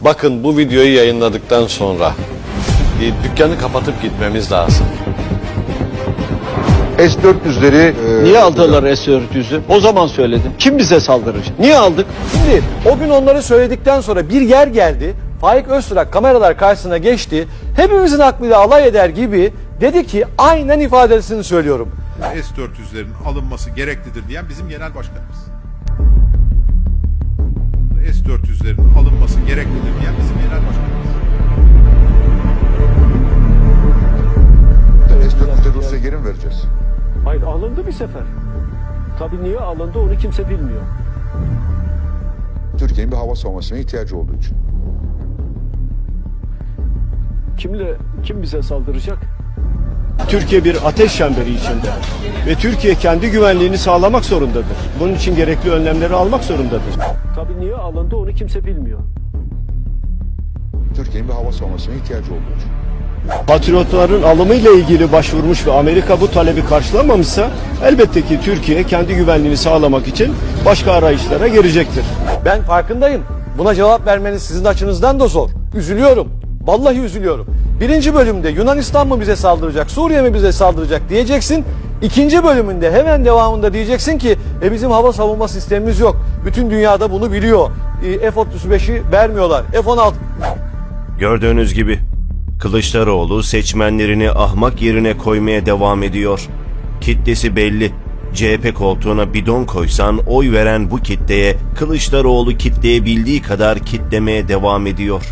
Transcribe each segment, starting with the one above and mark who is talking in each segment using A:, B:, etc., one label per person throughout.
A: Bakın bu videoyu yayınladıktan sonra e, dükkanı kapatıp gitmemiz lazım.
B: S-400'leri e,
C: Niye aldılar S-400'ü? O zaman söyledim. Kim bize saldıracak? Niye aldık?
D: Şimdi o gün onları söyledikten sonra bir yer geldi. Faik Öztürk kameralar karşısına geçti. Hepimizin aklıyla alay eder gibi dedi ki aynen ifadesini söylüyorum.
E: S-400'lerin alınması gereklidir diyen bizim genel başkanımız. S-400'lerin alınması gereklidir diyen bizim genel başkanımız.
B: S-400'leri Rusya'ya geri mi vereceğiz?
C: Hayır alındı bir sefer. Tabii niye alındı onu kimse bilmiyor.
B: Türkiye'nin bir hava savunmasına ihtiyacı olduğu için.
C: Kimle kim bize saldıracak? Türkiye bir ateş çemberi içinde ve Türkiye kendi güvenliğini sağlamak zorundadır. Bunun için gerekli önlemleri almak zorundadır. Alındı onu kimse bilmiyor.
B: Türkiye'nin bir hava savunmasına ihtiyacı olduğu için.
C: Patriotların alımıyla ilgili başvurmuş ve Amerika bu talebi karşılamamışsa elbette ki Türkiye kendi güvenliğini sağlamak için başka arayışlara girecektir.
D: Ben farkındayım. Buna cevap vermeniz sizin açınızdan da zor. Üzülüyorum. Vallahi üzülüyorum. Birinci bölümde Yunanistan mı bize saldıracak, Suriye mi bize saldıracak diyeceksin. İkinci bölümünde hemen devamında diyeceksin ki e bizim hava savunma sistemimiz yok. Bütün dünyada bunu biliyor. E, F-35'i vermiyorlar. F-16
F: Gördüğünüz gibi Kılıçdaroğlu seçmenlerini ahmak yerine koymaya devam ediyor. Kitlesi belli. CHP koltuğuna bidon koysan oy veren bu kitleye Kılıçdaroğlu kitleyebildiği kadar kitlemeye devam ediyor.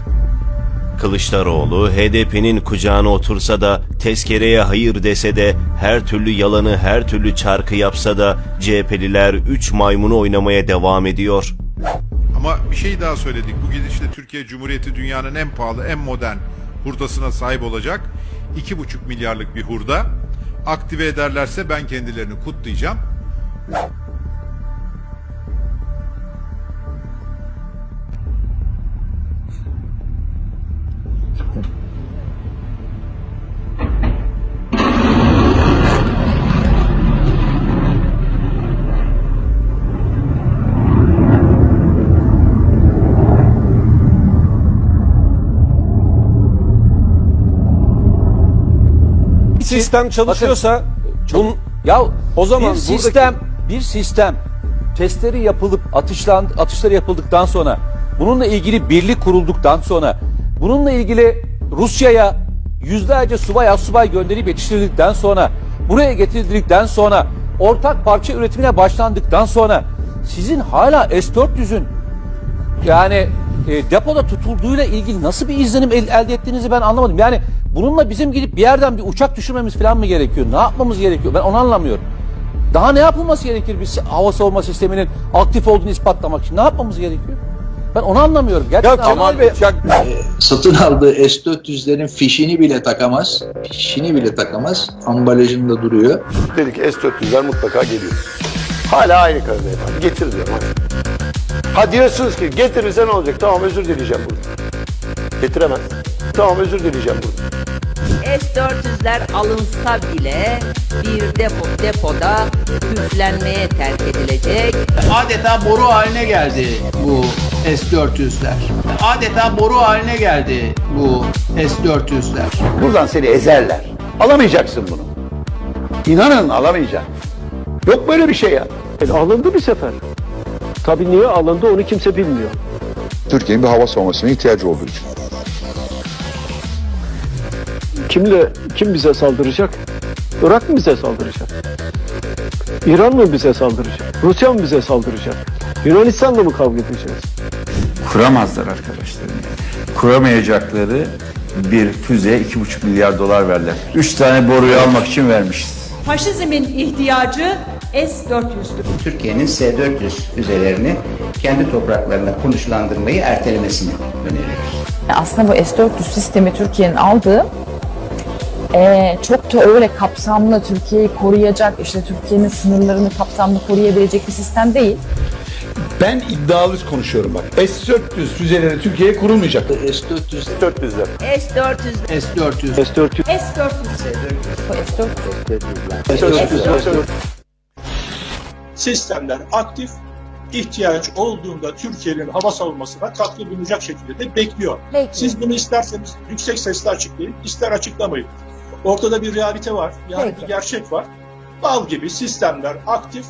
F: Kılıçdaroğlu HDP'nin kucağına otursa da tezkereye hayır dese de her türlü yalanı her türlü çarkı yapsa da CHP'liler 3 maymunu oynamaya devam ediyor.
E: Ama bir şey daha söyledik. Bu gidişle Türkiye Cumhuriyeti dünyanın en pahalı, en modern hurdasına sahip olacak. 2,5 milyarlık bir hurda. Aktive ederlerse ben kendilerini kutlayacağım.
G: Sistem çalışıyorsa bun,
D: Ya
G: o zaman
D: bir
G: buradaki-
D: sistem bir sistem testleri yapılıp atışlan atışları yapıldıktan sonra bununla ilgili birlik kurulduktan sonra bununla ilgili Rusya'ya yüzlerce subay asubay gönderip yetiştirildikten sonra buraya getirildikten sonra ortak parça üretimine başlandıktan sonra sizin hala S-400'ün yani e, depoda tutulduğuyla ilgili nasıl bir izlenim el- elde ettiğinizi ben anlamadım. Yani bununla bizim gidip bir yerden bir uçak düşürmemiz falan mı gerekiyor? Ne yapmamız gerekiyor? Ben onu anlamıyorum. Daha ne yapılması gerekir bir hava savunma sisteminin aktif olduğunu ispatlamak için? Ne yapmamız gerekiyor? Ben onu anlamıyorum. Gerçekten
G: ya Kemal
D: anlamıyorum.
G: uçak
H: satın aldığı S-400'lerin fişini bile takamaz. Fişini bile takamaz. Ambalajında duruyor.
I: Dedik S-400'ler mutlaka geliyor. Hala aynı kararda efendim. Getir diyorum. Ha diyorsunuz ki getirirse ne olacak? Tamam özür dileyeceğim burada. Getiremez. Tamam özür dileyeceğim burada.
J: S-400'ler alınsa bile bir depo depoda üflenmeye terk edilecek.
K: adeta boru haline geldi bu S-400'ler. Adeta boru haline geldi bu S-400'ler.
I: Buradan seni ezerler. Alamayacaksın bunu. İnanın alamayacaksın. Yok böyle bir şey ya.
C: E, alındı bir sefer. Tabii niye alındı onu kimse bilmiyor.
B: Türkiye'nin bir hava savunmasına ihtiyacı olduğu için.
C: Kimle kim bize saldıracak? Irak mı bize saldıracak? İran mı bize saldıracak? Rusya mı bize saldıracak? Yunanistan'la mı kavga edeceğiz?
L: kuramazlar arkadaşlar. Kuramayacakları bir füzeye iki buçuk milyar dolar verdiler. Üç tane boruyu almak için vermişiz.
J: Faşizmin ihtiyacı S-400'dür.
K: Türkiye'nin S-400 füzelerini kendi topraklarına konuşlandırmayı ertelemesini öneriyoruz.
J: Aslında bu S-400 sistemi Türkiye'nin aldığı eee, çok da öyle kapsamlı Türkiye'yi koruyacak, işte Türkiye'nin sınırlarını kapsamlı koruyabilecek bir sistem değil.
I: Ben iddialı konuşuyorum bak. S-400 füzeleri Türkiye'ye kurulmayacak.
H: S-400
I: S-400'ler.
J: S-400,
K: S-400.
C: S-400
J: S-400, bu S-400.
I: S-400.
G: sistemler aktif
C: ihtiyaç olduğunda Türkiye'nin hava savunmasına katkı bulunacak şekilde de bekliyor.
J: Peki.
C: Siz bunu isterseniz yüksek sesle açıklayın, ister açıklamayın. Ortada bir realite var, yani
J: Peki.
C: bir gerçek var. Bal gibi sistemler aktif,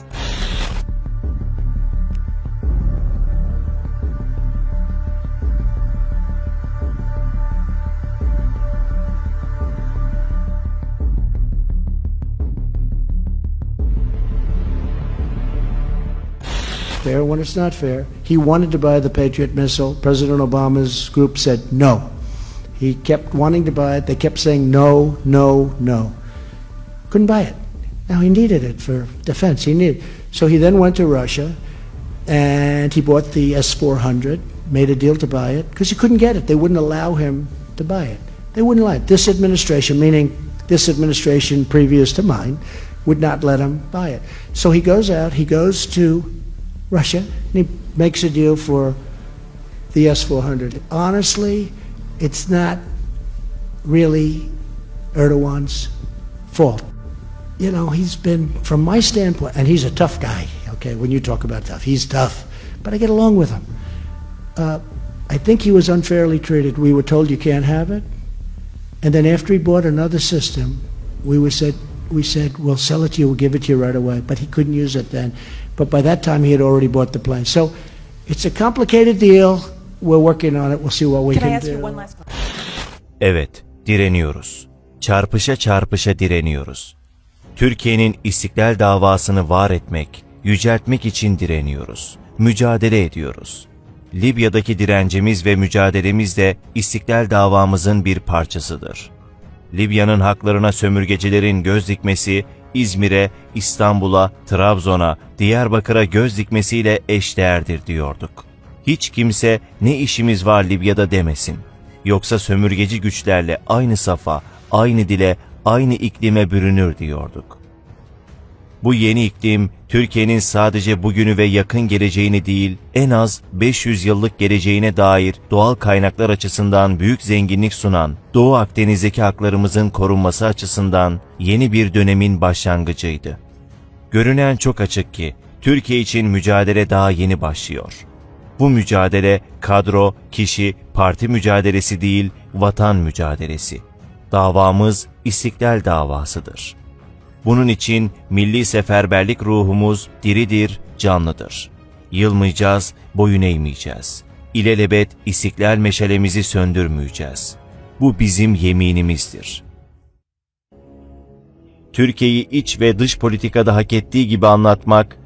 M: fair when it's not fair. He wanted to buy the Patriot missile. President Obama's group said no. He kept wanting to buy it. They kept saying no, no, no. Couldn't buy it. Now he needed it for defense. He needed. So he then went to Russia and he bought the S-400, made a deal to buy it because he couldn't get it. They wouldn't allow him to buy it. They wouldn't it. This administration, meaning this administration previous to mine, would not let him buy it. So he goes out, he goes to Russia, and he makes a deal for the S 400. Honestly, it's not really Erdogan's fault. You know, he's been, from my standpoint, and he's a tough guy, okay, when you talk about tough, he's tough, but I get along with him. Uh, I think he was unfairly treated. We were told you can't have it. And then after he bought another system, we were said, we said, we'll sell it to you, we'll give it to you right away. But he couldn't use it then. But by that time, he had already bought the plane. So it's a complicated deal. We're working on it. We'll see what we can, do.
F: Evet, direniyoruz. Çarpışa çarpışa direniyoruz. Türkiye'nin istiklal davasını var etmek, yüceltmek için direniyoruz. Mücadele ediyoruz. Libya'daki direncimiz ve mücadelemiz de istiklal davamızın bir parçasıdır. Libya'nın haklarına sömürgecilerin göz dikmesi, İzmir'e, İstanbul'a, Trabzon'a, Diyarbakır'a göz dikmesiyle eşdeğerdir diyorduk. Hiç kimse ne işimiz var Libya'da demesin. Yoksa sömürgeci güçlerle aynı safa, aynı dile, aynı iklime bürünür diyorduk. Bu yeni iklim Türkiye'nin sadece bugünü ve yakın geleceğini değil, en az 500 yıllık geleceğine dair doğal kaynaklar açısından büyük zenginlik sunan Doğu Akdeniz'deki haklarımızın korunması açısından yeni bir dönemin başlangıcıydı. Görünen çok açık ki Türkiye için mücadele daha yeni başlıyor. Bu mücadele kadro, kişi, parti mücadelesi değil, vatan mücadelesi. Davamız istiklal davasıdır. Bunun için milli seferberlik ruhumuz diridir, canlıdır. Yılmayacağız, boyun eğmeyeceğiz. İlelebet istiklal meşalemizi söndürmeyeceğiz. Bu bizim yeminimizdir. Türkiye'yi iç ve dış politikada hak ettiği gibi anlatmak